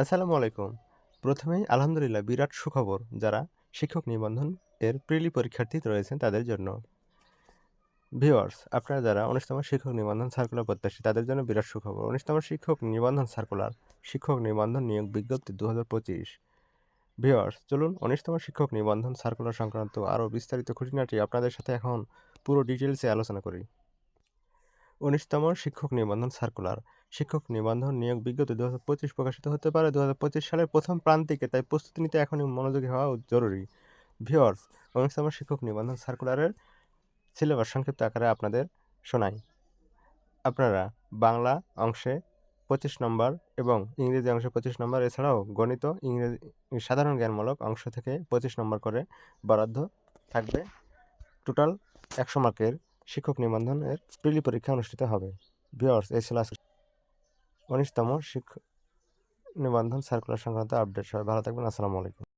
আসসালামু আলাইকুম। প্রথমেই আলহামদুলিল্লাহ বিরাট সুখবর, যারা শিক্ষক নিবন্ধন এর প্রিলি পরীক্ষার্থী রয়েছেন তাদের জন্য। ভিওয়ার্স আপনারা যারা উনিশতম শিক্ষক নিবন্ধন সার্কুলার প্রত্যাশী, তাদের জন্য বিরাট সুখবর। উনিশতম শিক্ষক নিবন্ধন সার্কুলার শিক্ষক নিবন্ধন নিয়োগ বিজ্ঞপ্তি দু হাজার পঁচিশ। ভিওয়ার্স চলুন উনিশতম শিক্ষক নিবন্ধন সার্কুলার সংক্রান্ত আরও বিস্তারিত খুঁটিনাটি আপনাদের সাথে এখন পুরো ডিটেলসে আলোচনা করি। উনিশতম শিক্ষক নিবন্ধন সার্কুলার শিক্ষক নিবন্ধন নিয়োগ বিজ্ঞপ্তি দু হাজার পঁচিশ প্রকাশিত হতে পারে। দু হাজার পঁচিশ সালের প্রথম প্রান্তিকে, তাই প্রস্তুতি নিতে এখনই মনোযোগী হওয়া জরুরি। ভিওর্স উনিশতম শিক্ষক নিবন্ধন সার্কুলারের সিলেবাস সংক্ষিপ্ত আকারে আপনাদের শোনাই। আপনারা বাংলা অংশে পঁচিশ নম্বর এবং ইংরেজি অংশে পঁচিশ নম্বর, এছাড়াও গণিত, ইংরেজি, সাধারণ জ্ঞানমূলক অংশ থেকে পঁচিশ নম্বর করে বরাদ্দ থাকবে। টোটাল একশো মার্কের শিক্ষক নিবন্ধনের প্রিলি পরীক্ষা অনুষ্ঠিত হবে। ভিওর্স এই ছিল উনিশতম শিক্ষক নিবন্ধন সার্কুলার সংক্রান্ত আপডেট। সবাই ভালো থাকবেন। আসসালামু আলাইকুম।